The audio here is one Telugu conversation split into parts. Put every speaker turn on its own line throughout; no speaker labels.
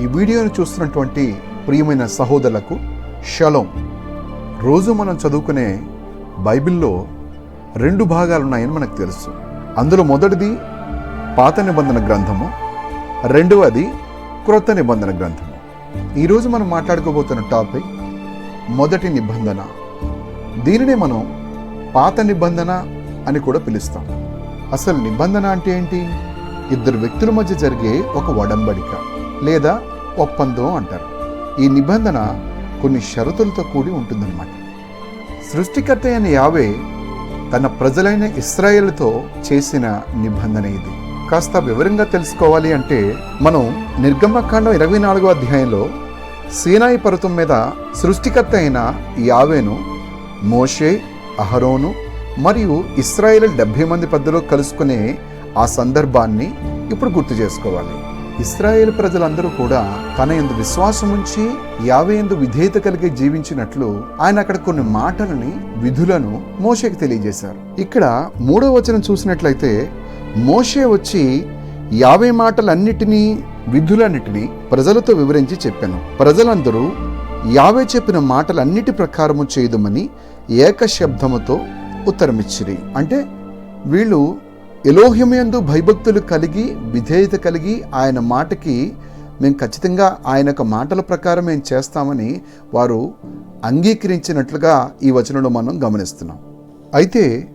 ఈ వీడియోను చూస్తున్నటువంటి ప్రియమైన సహోదరులకు షలోం. రోజు మనం చదువుకునే బైబిల్లో రెండు భాగాలు ఉన్నాయని మనకు తెలుసు. అందులో మొదటిది పాత నిబంధన గ్రంథము రెండవది క్రొత్త నిబంధన గ్రంథము. ఈరోజు మనం మాట్లాడుకోబోతున్న టాపిక్ మొదటి నిబంధన. దీనినే మనం పాత నిబంధన అని కూడా పిలుస్తాం. అసలు నిబంధన అంటే ఏంటి? ఇద్దరు వ్యక్తుల మధ్య జరిగే ఒక ఒడంబడిక లేదా ఒప్పందం అంటారు. ఈ నిబంధన కొన్ని షరతులతో కూడి ఉంటుందన్నమాట. సృష్టికర్త అయిన యావే తన ప్రజలైన ఇస్రాయేల్తో చేసిన నిబంధన ఇది. కాస్త వివరంగా తెలుసుకోవాలి అంటే మనం నిర్గమకాండం ఇరవై నాలుగో అధ్యాయంలో సీనాయి పర్వతం మీద సృష్టికర్త అయిన యావేను మోషే అహరోను మరియు ఇస్రాయేల్ డెబ్భై మంది పెద్దలు కలుసుకునే ఆ సందర్భాన్ని ఇప్పుడు గుర్తు చేసుకోవాలి. ఇస్రాయేల్ ప్రజలందరూ కూడా తన ఎందు విశ్వాసం ఉంచి యావే ఎందు విధేయత కలిగి జీవించినట్లు ఆయన అక్కడ కొన్ని మాటలని విధులను మోషేకి తెలియజేశారు. ఇక్కడ మూడో వచనం చూసినట్లయితే మోషే వచ్చి యావే మాటలన్నిటినీ విధులన్నిటినీ ప్రజలతో వివరించి చెప్పాను. ప్రజలందరూ యావే చెప్పిన మాటలన్నిటి ప్రకారము చేయదమని ఏక శబ్దముతో ఉత్తరమిచ్చిరి. అంటే వీళ్ళు ఎలోహిమయందు భయభక్తులు కలిగి విధేయత కలిగి ఆయన మాటకి మేము ఖచ్చితంగా ఆయన యొక్క మాటల ప్రకారం మేము చేస్తామని వారు అంగీకరించినట్లుగా ఈ వచనంలో మనం గమనిస్తున్నాం. అయితే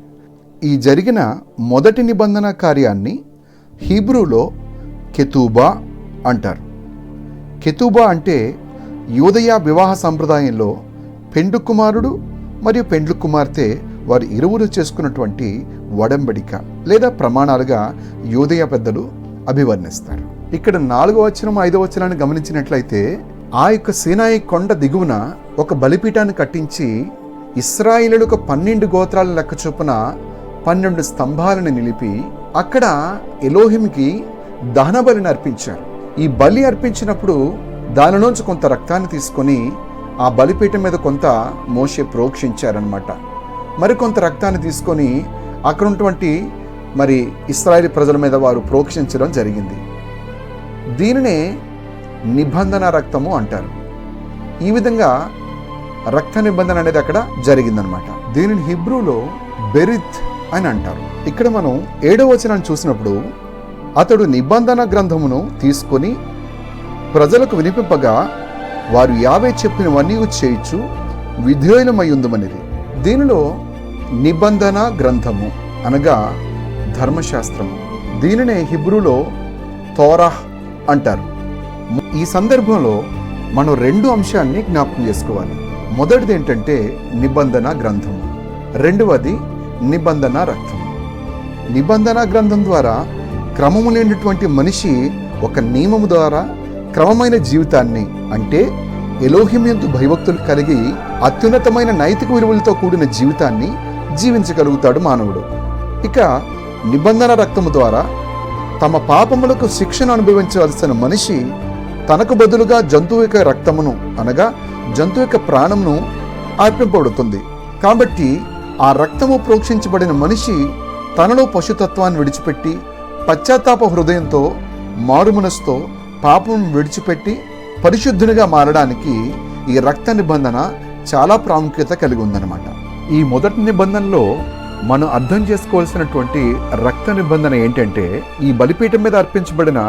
ఈ జరిగిన మొదటి నిబంధన కార్యాన్ని హీబ్రూలో కెతూబా అంటారు. కెతూబా అంటే యూదయ వివాహ సంప్రదాయంలో పెండు కుమారుడు మరియు పెండ్లు కుమార్తె వారి ఇరువురు చేసుకున్నటువంటి వడంబడిక లేదా ప్రమాణాలుగా యోదయ పెద్దలు అభివర్ణిస్తారు. ఇక్కడ నాలుగో వచనం ఐదో వచనాన్ని గమనించినట్లయితే ఆ యొక్క సీనాయి కొండ దిగువన ఒక బలిపీఠాన్ని కట్టించి ఇస్రాయిలులకు పన్నెండు గోత్రాల లెక్క చొప్పున పన్నెండు స్తంభాలను నిలిపి అక్కడ ఎలోహింకి దహన బలిని అర్పించారు. ఈ బలి అర్పించినప్పుడు దానిలోంచి కొంత రక్తాన్ని తీసుకొని ఆ బలిపీఠం మీద కొంత మోసే ప్రోక్షించారనమాట మరికొంత రక్తాన్ని తీసుకొని అక్కడ ఉన్నటువంటి మరి ఇస్రాయేల్ ప్రజల మీద వారు ప్రోక్షించడం జరిగింది. దీనినే నిబంధన రక్తము అంటారు. ఈ విధంగా రక్త నిబంధన అనేది అక్కడ జరిగిందనమాట దీనిని హిబ్రూలో బెరిత్ అని అంటారు. ఇక్కడ మనం ఏడో వచనాన్ని చూసినప్పుడు అతడు నిబంధన గ్రంథమును తీసుకొని ప్రజలకు వినిపింపగా వారు యావే చెప్పినవన్నీ చేయొచ్చు విధేయులమై ఉందమనిది దీనిలో నిబంధన గ్రంథము అనగా ధర్మశాస్త్రము. దీనినే హిబ్రూలో తోరాహ్ అంటారు. ఈ సందర్భంలో మనం రెండు అంశాన్ని జ్ఞాపకం చేసుకోవాలి. మొదటిది ఏంటంటే నిబంధన గ్రంథము. రెండవది నిబంధన రక్తం నిబంధన గ్రంథం ద్వారా క్రమము లేనటువంటి మనిషి ఒక నియమము ద్వారా క్రమమైన జీవితాన్ని అంటే ఎలోహిమ్యంతు భయభక్తులు కలిగి అత్యున్నతమైన నైతిక విలువలతో కూడిన జీవితాన్ని జీవించగలుగుతాడు మానవుడు. ఇక నిబంధన రక్తము ద్వారా తమ పాపములకు శిక్షను అనుభవించవలసిన మనిషి తనకు బదులుగా జంతువు యొక్క రక్తమును అనగా జంతువు యొక్క ప్రాణమును అర్పింపబడుతుంది. కాబట్టి ఆ రక్తము ప్రోక్షించబడిన మనిషి తనలో పశుతత్వాన్ని విడిచిపెట్టి పశ్చాత్తాప హృదయంతో మారుమనస్తో పాపం విడిచిపెట్టి పరిశుద్ధునిగా మారడానికి ఈ రక్త నిబంధన చాలా ప్రాముఖ్యత కలిగి ఉందన్నమాట. ఈ మొదటి నిబంధనలో మనం అర్థం చేసుకోవాల్సినటువంటి రక్త నిబంధన ఏంటంటే ఈ బలిపీఠం మీద అర్పించబడిన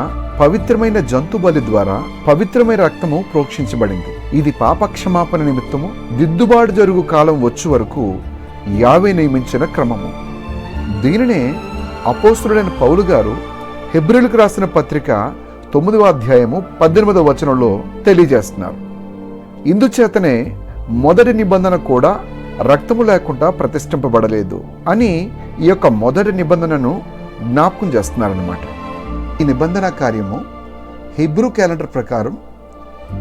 పవిత్రమైన జంతు బలి ద్వారా పవిత్రమైన రక్తము ప్రోక్షించబడింది. ఇది పాపక్షమాపణ నిమిత్తము దిద్దుబాటు జరుగు కాలం వచ్చే వరకు యావే నియమించిన క్రమము. దీనినే అపోస్తుడైన పౌలు గారు హెబ్రిల్కు రాసిన పత్రిక తొమ్మిదవ అధ్యాయము పద్దెనిమిదవ వచనంలో తెలియజేస్తున్నారు. ఇందుచేతనే మొదటి నిబంధన కూడా రక్తము లేకుండా ప్రతిష్ఠింపబడలేదు అని ఈ యొక్క మొదటి నిబంధనను జ్ఞాపకం చేస్తున్నారనమాట ఈ నిబంధన కార్యము హిబ్రూ క్యాలెండర్ ప్రకారం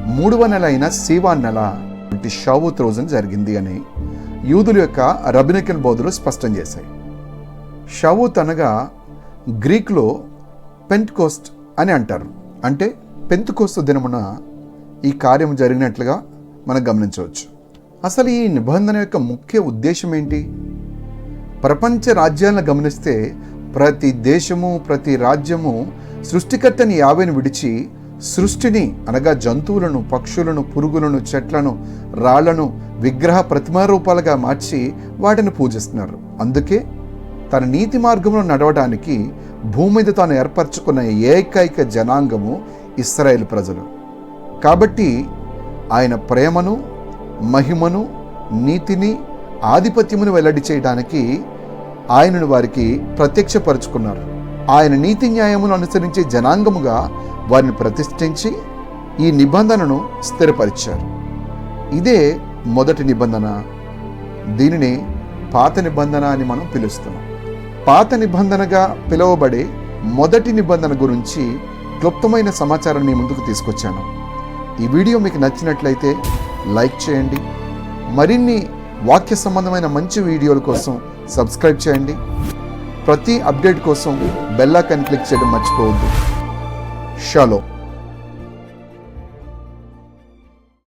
మూడవ నెల అయిన సీవా నెల వంటి షావుత్ రోజున జరిగింది అని యూదుల యొక్క రబినకిన్ బోధులు స్పష్టం చేశాయి. షావుత్ అనగా గ్రీక్లో పెంట్కోస్ట్ అని అంటారు. అంటే పెంతుకోస్తు దినమున ఈ కార్యం జరిగినట్లుగా మనం గమనించవచ్చు. అసలు ఈ నిబంధన యొక్క ముఖ్య ఉద్దేశం ఏంటి? ప్రపంచ రాజ్యాలను గమనిస్తే ప్రతి దేశము ప్రతి రాజ్యము సృష్టికర్తని యావేను విడిచి సృష్టిని అనగా జంతువులను పక్షులను పురుగులను చెట్లను రాళ్ళను విగ్రహ ప్రతిమా రూపాలుగా మార్చి వాటిని పూజిస్తున్నారు. అందుకే తన నీతి మార్గంలో నడవడానికి భూమి మీద తాను ఏర్పరచుకున్న ఏకైక జనాంగము ఇస్రాయేల్ ప్రజలు. కాబట్టి ఆయన ప్రేమను మహిమను నీతిని ఆధిపత్యమును వెల్లడి చేయడానికి ఆయనను వారికి ప్రత్యక్షపరుచుకున్నారు. ఆయన నీతి న్యాయమును అనుసరించే జనాంగముగా వారిని ప్రతిష్ఠించి ఈ నిబంధనను స్థిరపరిచారు. ఇదే మొదటి నిబంధన. దీనిని పాత నిబంధన అని మనం పిలుస్తున్నాం. పాత నిబంధనగా పిలువబడే మొదటి నిబంధన గురించి క్లుప్తమైన సమాచారాన్ని మీ ముందుకు తీసుకొచ్చాను. ఈ వీడియో మీకు నచ్చినట్లయితే లైక్ చేయండి. మరిన్ని వాక్య సంబంధమైన మంచి వీడియోల కోసం సబ్స్క్రైబ్ చేయండి. ప్రతి అప్డేట్ కోసం బెల్లాకన్ క్లిక్ చేయడం మర్చిపోవద్దు. షలో.